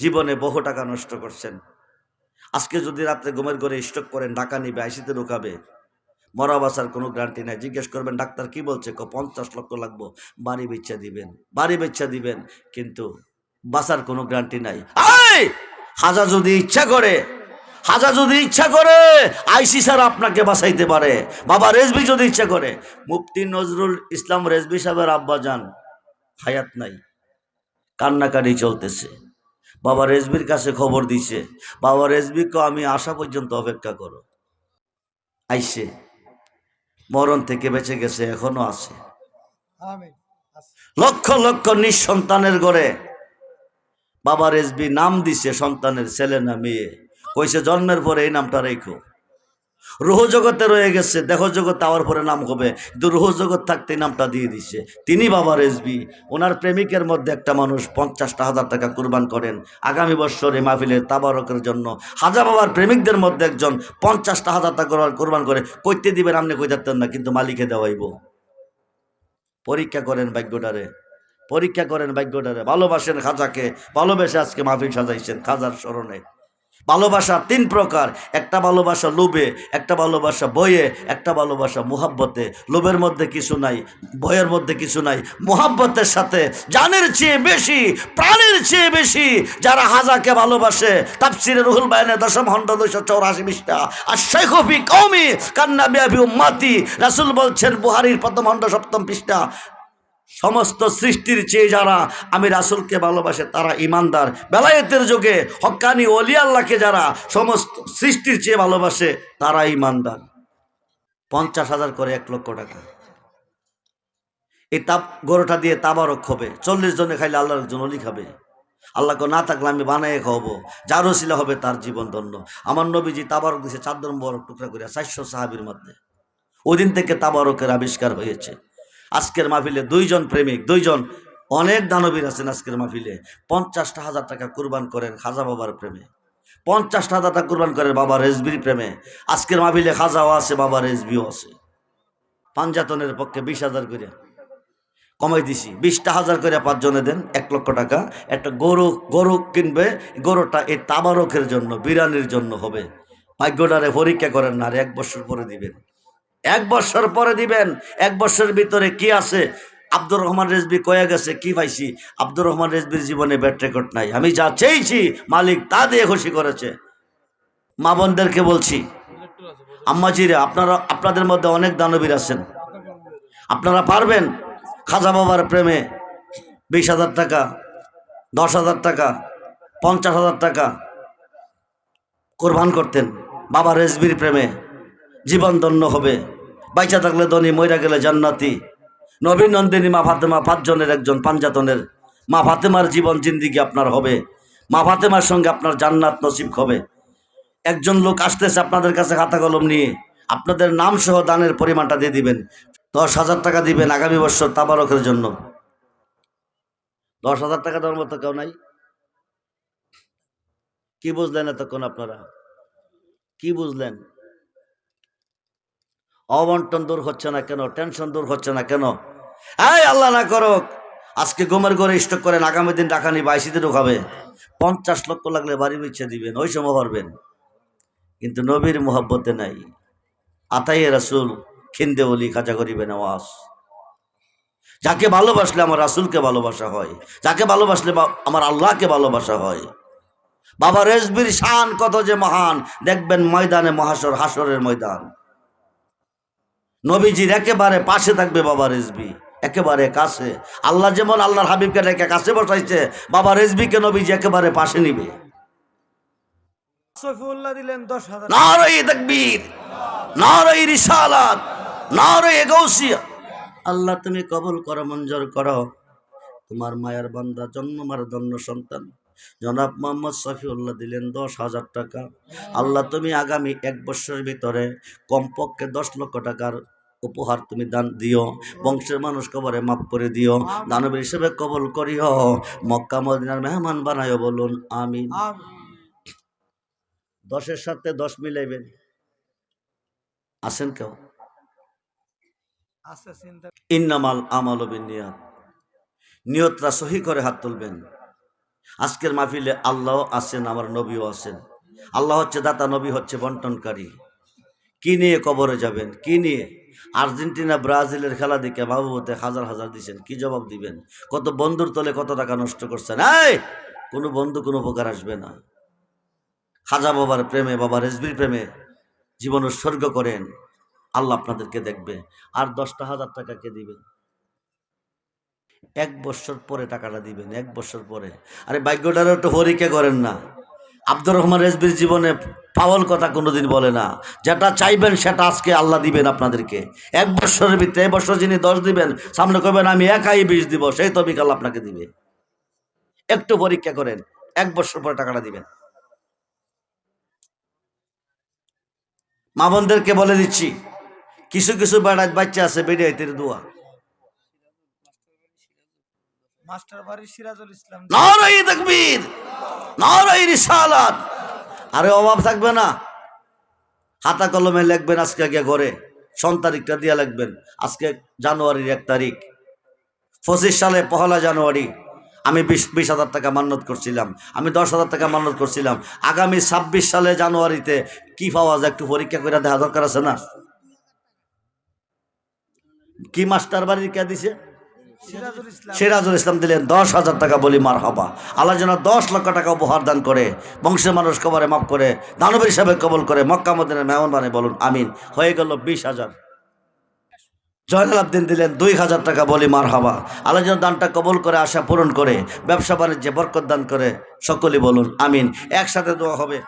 জীবনে বহু টাকা নষ্ট করছেন। আজকে যদি রাত্রে ঘুমের ঘরে স্টক করেন টাকা নিবে, আইসিতে ঢুকাবে, মরা বাসার কোনো গ্যারান্টি নাই। জিজ্ঞেস করবেন, ডাক্তার কি বলছে? ক, পঞ্চাশ লক্ষ লাগবো, বাড়ি বেচা দিবেন, বাড়ি বেচা দিবেন, কিন্তু বাসার কোনো গ্যারান্টি নাই! হাজা যদি ইচ্ছা করে, হাজা যদি ইচ্ছা করে, আইসি স্যার আপনাকে বাঁচাইতে পারে। বাবা রেজবি যদি ইচ্ছা করে, মুফতি নজরুল ইসলাম রেজবি সাহেবের আব্বা যান, হায়াত নাই, কান্নাকাটি চলতেছে। বাবা রেজবির কাছে খবর দিছে। বাবা রেজবিকে আমি আসা পর্যন্ত অপেক্ষা করো। আইসে। মরণ থেকে বেঁচে গেছে এখনও আছে। লক্ষ লক্ষ নিঃসন্তানের ঘরে। বাবা রেজবি নাম দিছে সন্তানের ছেলে না মেয়ে। কইছে জন্মের পরে এই নামটা রেখো। রুহ জগতে রয়ে গেছে দেহ জগতে আওয়ার পরে নাম হবে। কিন্তু রুহ জগৎ থাকতে নামটা দিয়ে দিছে। তিনি বাবা রেজবি, ওনার প্রেমিকের মধ্যে একটা মানুষ পঞ্চাশটা হাজার টাকা কুরবান করেন আগামী বছর এই মাহফিলের তাবারকের জন্য। হাজার বাবার প্রেমিকদের মধ্যে একজন পঞ্চাশটা হাজার টাকা কুরবান- করে, কইতে দিবেন, আপনি কই যাতেন না, কিন্তু মালিকে দেওয়াইব। পরীক্ষা করেন ভাগ্যটারে, পরীক্ষা করেন ভাগ্যটারে। ভালোবাসেন খাজাকে, ভালোবেসে আজকে মাহফিল সাজাইছেন খাজার স্মরণে। ভালোবাসা তিন প্রকার। একটা ভালোবাসা লোভে, একটা ভালোবাসা বইয়ে একটা ভালোবাসা মুহাব্বতে। লোভের মধ্যে কিছু নাই বইয়ের মধ্যে কিছু নাই। মুহাব্বতের সাথে জানের চেয়ে বেশি, প্রাণের চেয়ে বেশি যারা হাজাকে ভালোবাসে। তাপসিরে রুহুল বায়নে দশম খণ্ড দুইশো চৌরাশি পৃষ্ঠা আর শেখফি কৌমি কান্না বিয়াবি উম্মাতি। রাসুল বলছেন, বুহারির প্রথম খণ্ড সপ্তম পৃষ্ঠা সমস্ত সৃষ্টির চেয়ে যারা আমি রাসুলকে ভালোবাসে, তারা ইমানদার বেলায়েতের যুগে হক্কানি অলি আল্লাহকে যারা সমস্ত সৃষ্টির চেয়ে ভালোবাসে, তারা ইমানদার পঞ্চাশ হাজার করে এক লক্ষ টাকা। এই তাপ গরুটা দিয়ে তাবারক হবে চল্লিশ জনে খাইলে আল্লাহর একজন অলি খাবে। আল্লাহকে না থাকলে আমি বানাই খাওয়াবো। যার ওসিলা হবে তার জীবন ধন্য। আমার নবীজি তাবারক দিছে চাদর বরক টুকরা করে চারশো সাহাবির মধ্যে। ওই দিন থেকে তাবারকের আবিষ্কার হয়েছে। আজকের মাহফিলে দুইজন প্রেমিক, দুইজন অনেক দানবীর আছেন আজকের মাহফিলে। পঞ্চাশটা হাজার টাকা কুরবান করেন খাজা বাবার প্রেমে। পঞ্চাশটা হাজার টাকা কুরবান করেন বাবা রেজবির প্রেমে। আজকের মাহফিলে খাজাও আছে, বাবা রেজবিও আছে। পাঞ্জাতনের পক্ষে বিশ হাজার করে কমাই দিছি। বিশটা হাজার করে পাঁচজনে দেন, এক লক্ষ টাকা। একটা গরু গরু কিনবে, গরুটা এই তাবারকের জন্য বিরানির জন্য হবে। ভাগ্যটারে পরীক্ষা করেন না আর এক বছর পরে দিবেন। এক বছর পরে দিবেন, এক বছরের ভিতরে কি আছে? আব্দুর রহমান রেজবি কয়ে গেছে, কি পাইছি আব্দুর রহমান রেজবির জীবনে ব্যাট রেকর্ড নাই। আমি যা চেয়েছি, মালিক তা দিয়ে খুশি করেছে। মা বোনদেরকে বলছি, আম্মাজিরে, আপনারা, আপনাদের মধ্যে অনেক দানবীর আছেন। আপনারা পারবেন খাজা বাবার প্রেমে বিশ হাজার টাকা, দশ হাজার টাকা, পঞ্চাশ হাজার টাকা কোরবান করতেন বাবা রেজবির প্রেমে। জীবন ধন্য হবে। বাইচা থাকলে ধনী, মইরা গেলে জান্নাতি। নবী নন্দিনী মা ফাতেমা পাঁচজনের একজন পাঞ্জাতনের মা ফাতেমার জীবন জিন্দিগি আপনার হবে। মা ফাতেমার সঙ্গে আপনার জান্নাত নসিব হবে। একজন লোক আসতেছে আপনাদের কাছে খাতা কলম নিয়ে। আপনাদের নাম সহ দানের পরিমাণটা দিয়ে দিবেন। দশ হাজার টাকা দিবেন আগামী বছর তাবারকের জন্য। দশ হাজার টাকা দেওয়ার মতো কেউ নাই? কি বুঝলেন এতক্ষণ আপনারা? কি বুঝলেন? অবন্টন দূর হচ্ছে না কেন? টেনশন দূর হচ্ছে না কেন? এই আল্লাহ না করুক, আজকে গোমের ঘরে স্টক করেন, আগামী দিন টাকা নিয়ে বাইশিতে ঢুকাবে। পঞ্চাশ লক্ষ লাগলে বাড়ি বিচ্ছে দিবেন, ওই সময় পারবেন কিন্তু নবীর মোহাব্বতে নাই। আতাই রাসুল খিন্দে বলি খাজা করিবে নওয়াজ। যাকে ভালোবাসলে আমার রাসুলকে ভালোবাসা হয়, যাকে ভালোবাসলে আমার আল্লাহকে ভালোবাসা হয়। বাবা রেজবির শান কত যে মহান, দেখবেন ময়দানে মহাসর হাসরের ময়দান। নবীজির একেবারে পাশে থাকবে বাবা রেজবি একেবারে কাছে। আল্লাহ যেমন আল্লাহর হাবিবকে রেখে কাছে বসাইছে বাবা রেজবিকে নবীজি একেবারে পাশে নিবে। সফিউল্লাহ দিলেন দশ হাজার নারই তকবীর নারই রিসালাত নারই গৌসিয়া আল্লাহ তুমি কবুল করো মঞ্জুর করো। তোমার মায়ের বান্দা জন্মমার দন্য সন্তান। জনাব মোহাম্মদ সফিউল্লাহ দিলেন দশ হাজার টাকা। আল্লাহ তুমি আগামী এক বছরের ভিতরে কমপক্ষে দশ লক্ষ টাকার উপহার তুমি দান দিও। বংশের মানুষ কবরে মাফ করে দিও। দানবীর হিসেবে কবল করিও। মক্কা মদিনার মেহমান বানাইও বলুন আমিন। দশের সাথে দশ মিলাইবেন। আছেন কেউ? ইন্নামাল আমাল নিয়ত নিয়তরা সহি করে হাত তুলবেন। আজকের মাহফিলে আল্লাহ আছেন, আমার নবীও আছেন। আল্লাহ হচ্ছে দাতা, নবী হচ্ছে বন্টনকারী। কি নিয়ে কবরে যাবেন? কি নিয়ে? আর্জেন্টিনা, ব্রাজিলের খেলা দেখে বাবুতে হাজার হাজার দিচ্ছেন কি জবাব দিবেন? কত বন্ধুর তলে কত টাকা নষ্ট করছেন? এই, কোনো বন্ধু, কোনো উপকার আসবে না। খাজা বাবার প্রেমে, বাবা রেজবির প্রেমে জীবন উৎসর্গ করেন। আল্লাহ আপনাদেরকে দেখবে। আর দশটা হাজার টাকা কে দিবেন এক বছর পরে টাকাটা দিবেন, এক বছর পরে। আরে ভাগ্যটারও একটু হরিকে করেন না। আব্দুর রহমান রেজবির জীবনে পাওয়াল কথা কোনোদিন বলে না। যেটা চাইবেন সেটা আজকে আল্লাহ দিবেন আপনাদেরকে। এক বছরের ভিতরে, এই বছর যিনি দশ দিবেন, সামনে করবেন, আমি একাই বিষ দিব, সেই তবিক আল্লাহ আপনাকে দিবে। একটু পরীক্ষা করেন, এক বছর পরে টাকাটা দিবেন। মা বোনদেরকে বলে দিচ্ছি, কিছু কিছু বেড়ায় বাচ্চা আছে বেড়ে বেড়িয়াইতের দোয়া। মাস্টার আরে অভাব থাকবে না। খাতা কলমে লিখবেন আজকে গিয়ে ঘরে। সন তারিখটা দিয়া লিখবেন। আজকে জানুয়ারির এক তারিখ। পঁচিশ সালে পহেলা জানুয়ারি। আমি বিশ বিশ হাজার টাকা মান্যত করছিলাম। আমি দশ হাজার টাকা মান্যত করছিলাম। আগামী ছাব্বিশ সালে জানুয়ারিতে কি পাওয়া যায় একটু পরীক্ষা করে দেখা দরকার আছে না? কি মাস্টার বাড়ির কে দিছে? সিরাজুল ইসলাম। দিলেন দশ হাজার টাকা বলি মার হবা আল্লাহ যেন দশ লক্ষ টাকা উপহার দান করে, বংশের মানুষ কবরে মাফ করে, দানবীর হিসাবে কবল করে, মক্কা মদিনের মেহমান বানে বলুন, আমিন। হয়ে গেল বিশ হাজার। জয়নাল আবদিন দিলেন দুই হাজার টাকা বলি মার হবা আল্লাহ যেন দানটা কবল করে, আশা পূরণ করে, ব্যবসা বাণিজ্যে বরকত দান করে, সকলেই বলুন, আমিন। একসাথে দোয়া হবে।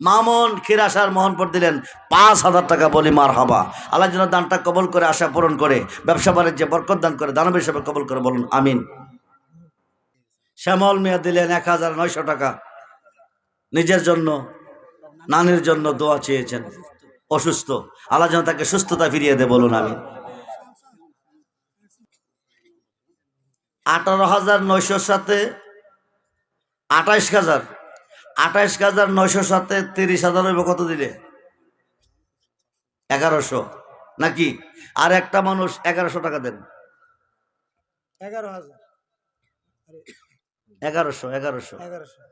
মামুন খিরাসার মোহনপুর দিলেন, পাঁচ হাজার টাকা বলি মার হবা আল্লাহ যেন দানটা কবল করে, আশা পূরণ করে, ব্যবসা বাণিজ্যে বরকত দান করে দানব হিসেবে কবল করে বলুন, আমিন। শ্যামল মিয়া দিলেন এক হাজার নয়শো টাকা। নিজের জন্য, নানির জন্য দোয়া চেয়েছেন। অসুস্থ। আল্লাহ যেন তাকে সুস্থতা ফিরিয়ে দে বলুন আমি আঠারো হাজার নয়শোর সাথে আঠাইশ হাজার আঠাইশ হাজার নয়শো সাথে তিরিশ হাজার হইব কত দিলে? এগারোশো। নাকি? আর একটা মানুষ এগারোশো টাকা দেন। এগারো হাজার। এগারোশো এগারোশো। এগারোশো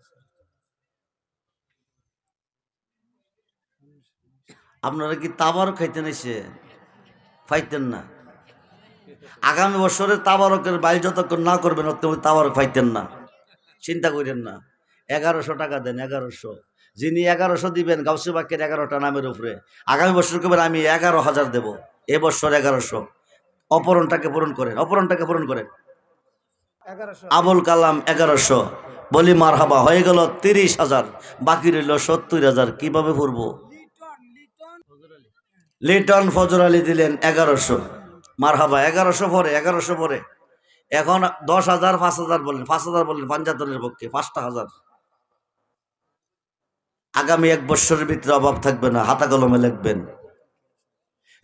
আপনারা কি তাবারক খাইতেন এসে? ফাইতেন না। আগামী বছরে তাবারকের বাইর যতক্ষণ না করবেন ততক্ষণ তাবারক ফাইতেন না। চিন্তা করেন না। এগারোশো টাকা দেন এগারোশো। যিনি এগারোশো দিবেন গাউসি বাক্যের এগারোটা নামের উপরে আগামী বছর করবেন আমি এগারো হাজার দেবো এবছর এগারোশো। অপরণটাকে পূরণ করেন অপরণটাকে পূরণ করেন। এগারোশো। আবুল কালাম এগারোশো। বলি মার হাবা হয়ে গেল তিরিশ হাজার বাকি রইল সত্তর হাজার কীভাবে ফুরবো লিটন ফজর আলী দিলেন এগারোশো। মার হাবা এগারোশো পরে এগারোশো পরে। এখন দশ হাজার পাঁচ হাজার বললেন পাঁচ হাজার বললেন পাঞ্জাতনের পক্ষে পাঁচটা হাজার। আগামী এক বৎসরের ভিতরে অভাব থাকবে না, হাতা কলমে লিখবেন।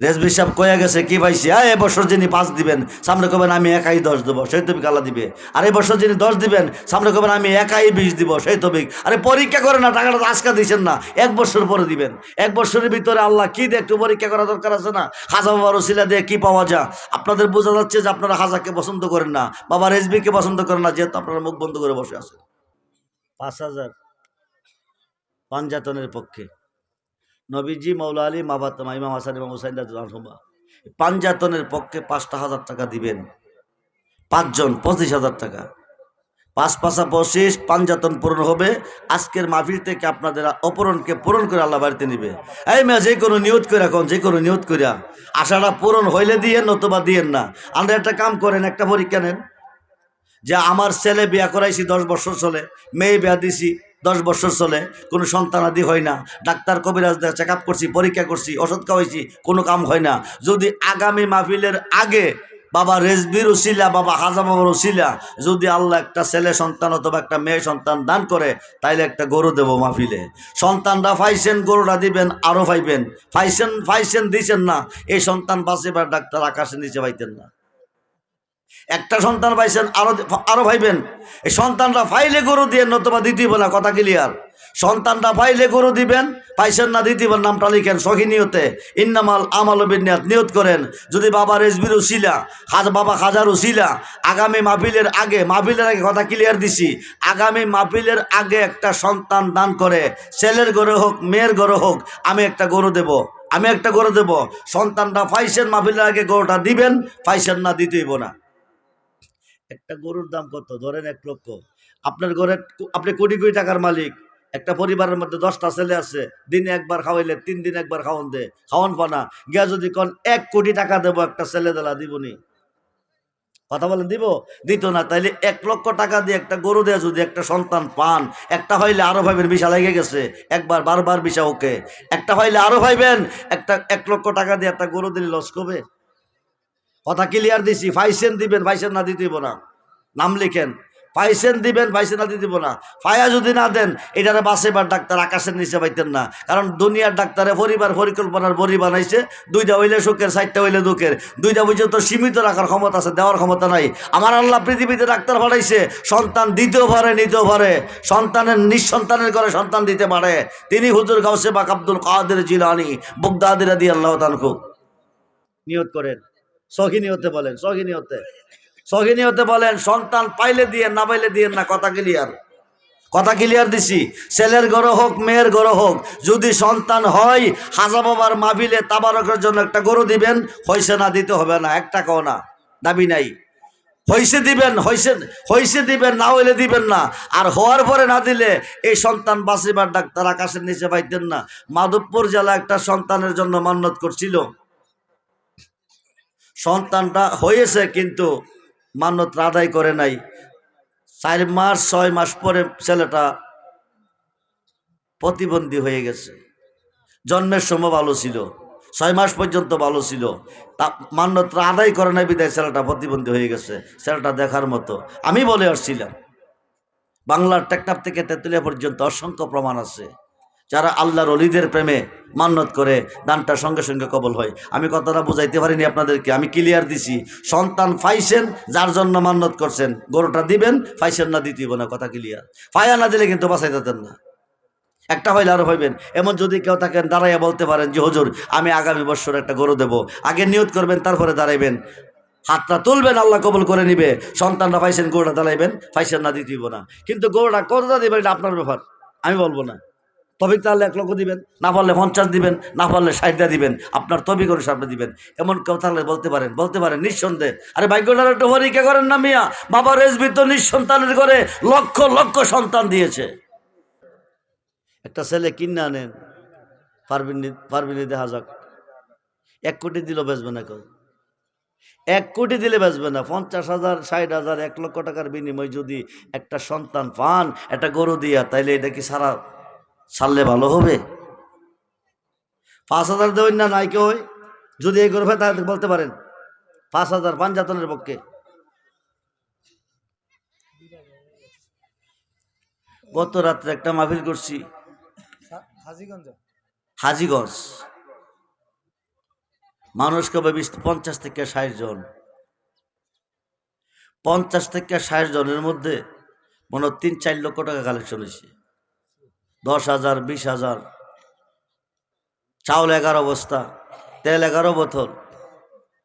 রেজবি সাহেব কয়ে গেছে, কি পাইছি আ এবছর যিনি পাঁচ দিবেন, সামনে কবেন আমি একাই দশ দেবো, সেই তবিক আল্লাহ দিবে। আর এবছর যিনি দশ দিবেন, সামনে কবেন আমি একাই বিশ দিব, সেই তবিক। আরে পরীক্ষা করে না, টাকাটা আজকে দিচ্ছেন না, এক বছর পরে দিবেন। এক বছরের ভিতরে আল্লাহ কি দিয়ে একটু পরীক্ষা করা দরকার আছে না? হাজা বাবার ওসিলা দিয়ে কি পাওয়া যায়? আপনাদের বোঝা যাচ্ছে যে আপনারা হাজাকে পছন্দ করেন না, বাবা রেজবিকে পছন্দ করেন না, যেহেতু আপনারা মুখ বন্ধ করে বসে আছেন। পাঁচ হাজার। পাঞ্জাতনের পক্ষে। নবীজি মৌলা আলী মাবাতমা ইমাম হাসান, ইমাম হুসাইন রাজমা পাঞ্জাতনের পক্ষে পাঁচটা হাজার টাকা দিবেন। পাঁচজন, পঁচিশ হাজার টাকা। পাঁচ পাঁচা পঁচিশ পাঞ্জাতন পূরণ হবে। আজকের মাহফিল থেকে আপনাদের অপরণকে পূরণ করে আল্লাহ বাড়িতে নিবে। এই মেয়ে, যে কোনো নিয়ত করে এখন যে কোনো নিয়ত করিয়া। আশাটা পূরণ হইলে দিয়ে নতুবা দিয়েন না। আমরা একটা কাম করেন, একটা পরীক্ষা নেন। যে আমার ছেলে বিয়া করাইছি, দশ বছর চলে, মেয়ে বিয়া দিছি দশ বছর চলে, কোনো সন্তানাদি হয় না। ডাক্তার কবিরাজ চেক আপ করছি, পরীক্ষা করছি, ওষুধ খাওয়াইছি, কোনো কাম হয় না। যদি আগামী মাহফিলের আগে বাবা রেজবির উসিলা বাবা হাজা বাবার উসিলা যদি আল্লাহ একটা ছেলে সন্তান অথবা একটা মেয়ে সন্তান দান করে, তাইলে একটা গরু দেব মাহফিলে। সন্তানরা ফাইছেন গরুটা দিবেন আরও পাইবেন ফাইছেন ফাইছেন দিছেন না, এই সন্তান বাঁচে বা ডাক্তার আকাশে নিচে পাইতেন না। একটা সন্তান পাইছেন, আরও আরও ভাইবেন। এই সন্তানটা ফাইলে গরু দিয়ে নতুবা দিতে না কথা ক্লিয়ার সন্তানটা ফাইলে গরু দিবেন, পাইছেন না দিতে নামটা লিখেন সখী নিয়তে ইন্নামাল আমাল বিনিয়াত নিয়ত করেন, যদি বাবা রেজবির উসিলা হাজ বাবা খাজার উসিলা আগামী মাহফিলের আগে মাহফিলের আগে কথা ক্লিয়ার দিছি, আগামী মাহফিলের আগে একটা সন্তান দান করে, ছেলের গরু হোক, মেয়ের গরু হোক, আমি একটা গরু দেব, আমি একটা গরু দেব। সন্তানটা ফাইসেন মাহফিলের আগে গরুটা দিবেন ফাইসেন না দিতেইব না একটা গরুর দাম কত? ধরেন এক লক্ষ। আপনার ঘরে আপনি কোটি কোটি টাকার মালিক। একটা পরিবারের মধ্যে দশটা ছেলে আছে। দিনে একবার খাওয়াইলে তিন দিন একবার খাওয়ান দে। খাওয়ান পানা। গিয়া যদি কন, এক কোটি টাকা দেবো একটা ছেলে দেলা দিবনি। কথা বলেন, দিব? দিত না। তাইলে এক লক্ষ টাকা দিয়ে একটা গরু দেয়া যদি একটা সন্তান পান, একটা হইলে আরও ভাইবেন বিষা লেগে গেছে। একবার বারবার বিষা ওকে। একটা হইলে আরও ভাইবেন, একটা এক লক্ষ টাকা দিয়ে একটা গরু দিলে লস করবে কথা ক্লিয়ার দিছি ফাইসেন দিবেন ফাইসেন না দিতে না। নাম লিখেন ফাইসেন দিবেন ফাইসেন না দিতে না। ফায়া যদি না দেন, এটারে বাসেবার ডাক্তার আকাশের নিচে পাইতেন না। কারণ দুনিয়ার ডাক্তারে পরিবার পরিকল্পনার বড়ি বানাইছে, দুইটা হইলে সুখের, চারটা হইলে দুঃখের। দুইটা বুঝে তো সীমিত রাখার ক্ষমতা আছে, দেওয়ার ক্ষমতা নাই। আমার আল্লাহ পৃথিবীতে ডাক্তার বানাইছে, সন্তান দিতেও পারে নিতেও পারে সন্তানের নিঃসন্তানের ঘরে সন্তান দিতে পারে। তিনি হুজুর গাউসে বাক আব্দুল কাদের জিলানি বুগদাদির আদি আল্লাহ তানকু নিয়ত করেন। সহিনী হতে বলেন সহিনী হতে সহিনী হতে বলেন, সন্তান পাইলে দিয়ে, না পাইলে দিয়ে না, কথা ক্লিয়ার কথা ক্লিয়ার দিছি। ছেলের গড় হোক, মেয়ের গড় হোক, যদি সন্তান হয়, হাজা বাবার মাহফিলে তাবারকের জন্য একটা গরু দিবেন, হইছে না, দিতে হবে না, এক টাকাও না, দাবি নাই। হইছে দিবেন, হইছে হইছে দিবেন, না হইলে দিবেন না। আর হওয়ার পরে না দিলে, এই সন্তান বাঁচিবার ডাক্তার আকাশের নিচে পাইতেন না। মাধবপুর জেলা একটা সন্তানের জন্য মান্যত করছিল। সন্তানটা হয়েছে কিন্তু মান্যত আদায় করে নাই। চার মাস, ছয় মাস পরে ছেলেটা প্রতিবন্ধী হয়ে গেছে। জন্মের সময় ভালো ছিল, ছয় মাস পর্যন্ত ভালো ছিল। তা মান্যতা আদায় করে নাই বিদায় ছেলেটা প্রতিবন্ধী হয়ে গেছে, ছেলেটা দেখার মতো। আমি বলে আসছিলাম, বাংলার টেকনাফ থেকে তেঁতুলিয়া পর্যন্ত অসংখ্য প্রমাণ আছে। যারা আল্লাহর অলিদের প্রেমে মান্যত করে দানটা সঙ্গে সঙ্গে কবল হয়। আমি কথাটা বুঝাইতে পারিনি আপনাদেরকে, আমি ক্লিয়ার দিছি। সন্তান ফাইছেন যার জন্য মান্যত করছেন, গরুটা দিবেন, ফাইসেন না দিতেইব না, কথা ক্লিয়ার ফায়া না দিলে কিন্তু বাঁচাই দিতেন না। একটা হইলে আরও হইবেন। এমন যদি কেউ থাকেন, দাঁড়াইয়া বলতে পারেন যে, হজুর, আমি আগামী বছর একটা গরু দেব। আগে নিয়ত করবেন, তারপরে দাঁড়াইবেন। হাতটা তুলবেন, আল্লাহ কবল করে নিবে। সন্তানরা পাইছেন গরুটা দাঁড়াইবেন পাইছেন না দিতেইব না। কিন্তু গরুটা কতটা দিবেন, এটা আপনার ব্যাপার। আমি বলব না। তবে তাহলে এক লক্ষ দিবেন, না পারলে পঞ্চাশ দিবেন, না পারলে ষাটটা দিবেন। আপনার তবিক অনুসারে দিবেন। এমন কেউ তাহলে বলতে পারেন বলতে পারেন নিঃসন্দেহে। আরে ভাগ্যটার একটু পরীক্ষা করেন না মিয়া। বাবা রেজবি তো নিঃসন্তানের করে লক্ষ লক্ষ সন্তান দিয়েছে। একটা ছেলে কিনে আনেন পারবিন, পারবিনি দেখা যাক। এক কোটি দিল বেচবে না কেউ। এক কোটি দিলে বেচবে না। পঞ্চাশ হাজার, ষাট হাজার, এক লক্ষ টাকার বিনিময় যদি একটা সন্তান পান, একটা গরু দিয়া, তাইলে এটা কি সারা ছাড়লে ভালো হবে। পাঁচ হাজার দেবেন না নাই কেউ যদি এই গরু তাহলে বলতে পারেন পাঁচ হাজার পাঞ্জাতনের পক্ষে। গত রাত্রে একটা মাহফিল করছি। হাজিগঞ্জ? মানুষ কবে বিশ পঞ্চাশ থেকে ষাট জন? পঞ্চাশ থেকে ষাট জনের মধ্যে মনে হয় তিন চার লক্ষ টাকা কালেকশন হয়েছে। দশ হাজার, বিশ হাজার। চাউল এগারো বস্তা, তেল এগারো বোতল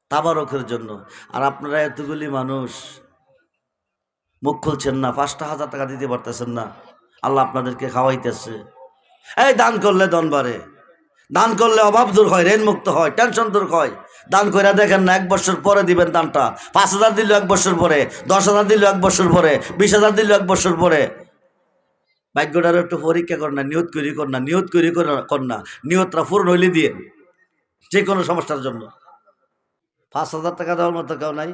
তাবারকের জন্য। আর আপনারা এতগুলি মানুষ, মুখ খুলছেন না, পাঁচটা হাজার টাকা দিতে পারতেছেন না। আল্লাহ আপনাদেরকে খাওয়াইতেছে। এই দান করলে দন বাড়ে। দান করলে অভাব দূর হয়, ঋণ মুক্ত হয়, টেনশন দূর হয়। দান করে দেখেন না, এক বছর পরে দিবেন দানটা। পাঁচ হাজার দিল এক বছর পরে, দশ হাজার দিল এক বছর পরে, বিশ হাজার দিল এক বছর পরে। ভাগ্যটার একটু পরীক্ষা কর না, নিয়ত করি কর না, নিয়ত করি কর- কর না। নিয়তটা পূর্ণ হইলে দিয়ে যে কোনো সমস্যার জন্য। পাঁচ হাজার টাকা দেওয়ার মতো কেউ নাই।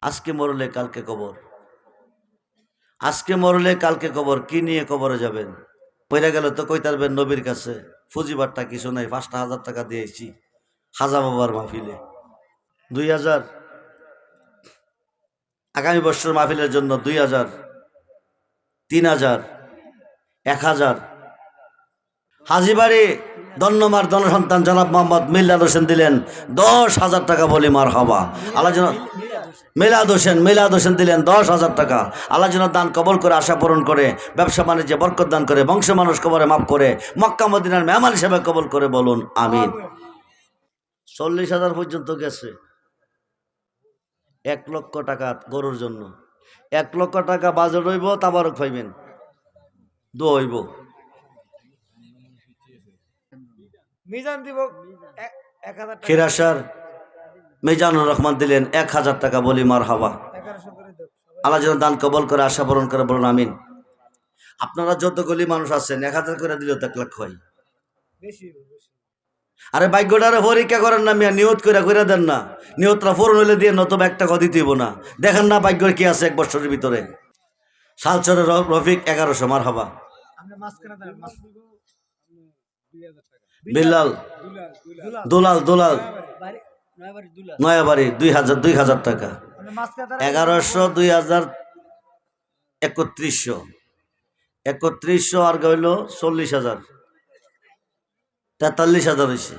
আজকে মরলে কালকে কবর। আজকে মরলে কালকে কবর, কি নিয়ে কবরে যাবেন? পয়লা গেল তো কই তারবেন নবীর কাছে ফুজিবারটা কিছু নাই, পাঁচটা হাজার টাকা দিয়েছি হাজা বাবার মাহফিলে। দুই হাজার। আগামী বছর মাহফিলের জন্য দুই হাজার। তিন হাজার, এক হাজার। হাজিবাড়ি ধন্যমার জনসন্তান জনাব মোহাম্মদ মিল্লাদ হোসেন দিলেন দশ হাজার টাকা বলি মার হবা আল্লাহ যেন মিলাদ হোসেন মিলাদ হোসেন দিলেন দশ হাজার টাকা। আল্লাহ দান কবল করে, আশা পূরণ করে, ব্যবসা বাণিজ্যে বরকত দান করে, বংশ মানুষ কবরে মাফ করে, মক্কা মদিনার মেহমান হিসেবে কবল করে বলুন, আমিন। চল্লিশ হাজার পর্যন্ত গেছে। এক লক্ষ টাকা গরুর জন্য। এক লক্ষ টাকা বাজেট হইব তাবারক পাইবেন দো হইব। মিজান দিব খিরাসার মিজানুর রহমান দিলেন এক হাজার টাকা বলি মার সবাই। আল্লাহ যেন দান কবল করে আশা পূরণ করে বলুন আমিন। আপনারা যতগুলি মানুষ আছেন এক হাজার করে দিলেও তো এক লাখ হয়। বেশি আরে ভাগ্যটারে পরীক্ষা করেন না মিয়া নিয়ত করে করে দেন না। নিয়তটা পূরণ হইলে দিয়ে নতুবা এক টাকা দিতে হইব না। দেখেন না ভাগ্যের কি আছে এক বছরের ভিতরে। সালচরের রফিক এগারোশো মার হবা বিল্লাল দুলাল দুলাল। নয়াবাড়ি দুই হাজার দুই হাজার টাকা। এগারোশো দুই হাজার একত্রিশশো। একত্রিশশো আর গইল চল্লিশ হাজার। তেতাল্লিশ হাজার হয়েছে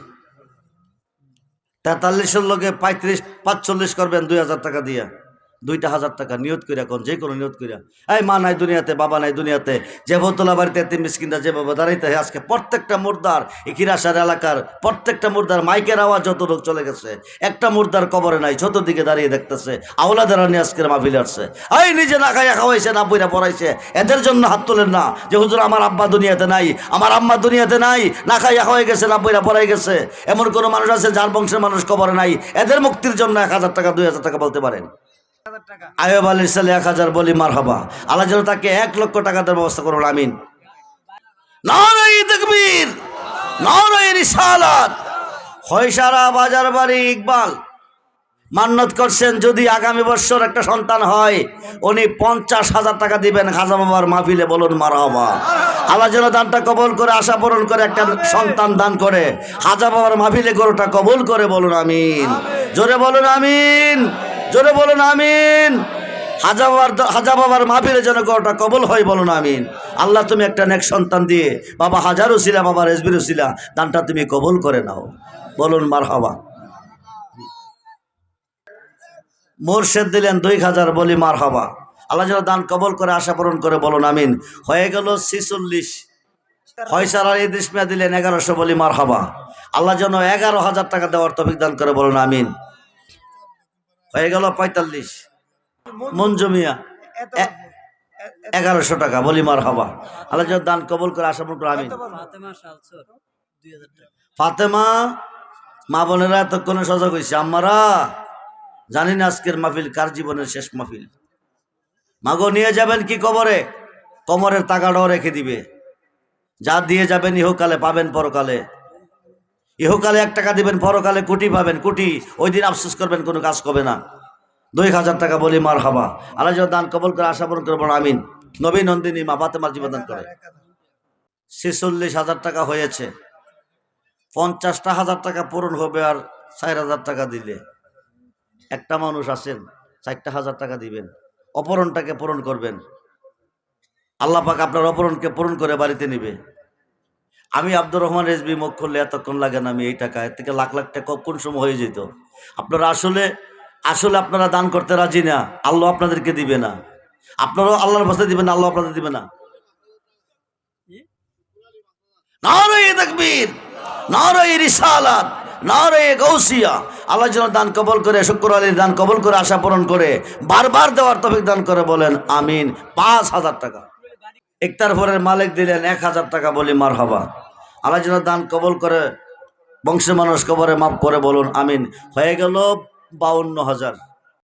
তেতাল্লিশের লোকে পঁয়ত্রিশ পাঁচচল্লিশ করবেন দুই হাজার টাকা দিয়া। দুইটা হাজার টাকা নিয়ত করিয়া এখন যে কোনো নিয়ত করিয়া এই মা নাই দুনিয়াতে, বাবা নাই দুনিয়াতে, যে বোতলা বাড়িতে তিন মিসকিনটা যেভাবে দাঁড়াইতে হয়, আজকে প্রত্যেকটা মুর্দার এই কিরাসার এলাকার প্রত্যেকটা মুর্দার মাইকের আওয়াজ যত লোক চলে গেছে, একটা মুর্দার কবরে নাই, চতুর্দিকে দাঁড়িয়ে দেখতেছে, আওলাদারা নিয়ে আজকের মাহফিলে আসছে। এই নিজে না খাইয়া খাওয়াইছে, না বইরা পড়াইছে, এদের জন্য হাত তোলেন না, যে হুজুর আমার আব্বা দুনিয়াতে নাই, আমার আম্মা দুনিয়াতে নাই, না খাইয়া খাওয়াই গেছে, না বইরা পড়াই গেছে, এমন কোনো মানুষ আছে যার বংশের মানুষ কবরে নাই, এদের মুক্তির জন্য এক হাজার টাকা, দুই হাজার টাকা বলতে পারেন। আয়ব আলী সালে এক হাজার বলি মার হবা আল্লাহ যেন তাকে এক লক্ষ টাকা দেওয়ার ব্যবস্থা করুন, আমিন। নারাই বাজার বাড়ি ইকবাল। মান্নত করছেন যদি আগামী বছর একটা সন্তান হয়, উনি পঞ্চাশ হাজার টাকা দিবেন খাজা বাবার মাহফিলে, বলুন মার হবা আল্লাহ যেন দানটা কবল করে, আশা পূরণ করে, একটা সন্তান দান করে হাজা বাবার মাহফিলে গরুটা কবল করে, বলুন আমিন। জোরে বলুন আমিন। জোরে বলুন, আমিন। হাজা বাবার হাজা বাবার মাহফিলে যেন গরুটা কবল হয়, বলুন, আমিন। আল্লাহ, তুমি একটা নেক সন্তান দিয়ে বাবা হাজারও ছিলা বাবা রেসবিরও ছিলা দানটা তুমি কবল করে নাও। বলুন মার হবা মোরশেদ দিলেন দুই হাজার বলি মার হবা আল্লাহ যেন দান কবল করে, আশা পূরণ করে, বলুন, আমিন। হয়ে গেল ছিচল্লিশ। ফয়সাল আলী ইদ্রিসমিয়া দিলেন এগারোশো বলি মার হবা আল্লাহ যেন এগারো হাজার টাকা দেওয়ার তফিক দান করে, বলুন, আমিন। হয়ে গেল পঁয়তাল্লিশ। মঞ্জু মিয়া এগারোশো টাকা বলি মার হবা আল্লাহ দান কবল করে আশা পূরণ করে আমিন। ফাতেমা মা বোনেরা এতক্ষণে সজাগ হয়েছে আম্মারা জানি না আজকের মাহফিল কার জীবনের শেষ মাহফিল। মাগো নিয়ে যাবেন কি কবরে? কমরের টাকাটাও রেখে দিবে। যা দিয়ে যাবেন ইহকালে পাবেন পরকালে। ইহকালে এক টাকা দিবেন, পরকালে কোটি পাবেন, কোটি। ওই দিন আফসোস করবেন, কোনো কাজ করবে না। দুই হাজার টাকা বলি মার হাবা আল্লাহ দান কবল করে, আশা পূরণ করব আমিন। নবী নন্দিনী মা ফাতেমার জীবন করে। ছেচল্লিশ হাজার টাকা হয়েছে। পঞ্চাশটা হাজার টাকা পূরণ হবে আর চার হাজার টাকা দিলে। একটা মানুষ আছেন, চারটা হাজার টাকা দিবেন। অপহরণটাকে পূরণ করবেন। আল্লাহ পাক আপনার অপরণকে পূরণ করে বাড়িতে নিবে। আমি আব্দুর রহমান রেজবি মুখ খুললে এতক্ষণ লাগে না আমি এই টাকা এর থেকে লাখ লাখ টাকা কোন সময় হয়ে যেত? আপনারা আসলে আসলে আপনারা দান করতে রাজি না। আল্লাহ আপনাদেরকে দিবে না। আপনারাও আল্লাহর ভাষায় দিবেন না আল্লাহ আপনাদের দিবে না। আল্লাহ যেন দান কবল করে শুক্র আলীর দান কবল করে আশা পূরণ করে বারবার দেওয়ার তফিক দান করে বলেন আমিন। পাঁচ হাজার টাকা। একটার পরের মালিক দিলেন, এক হাজার টাকা বলি মার হবা আল্লাহ যেন দান কবল করে, বংশের মানুষ কবরে মাফ করে বলুন, আমিন। হয়ে গেল বাউন্ন হাজার।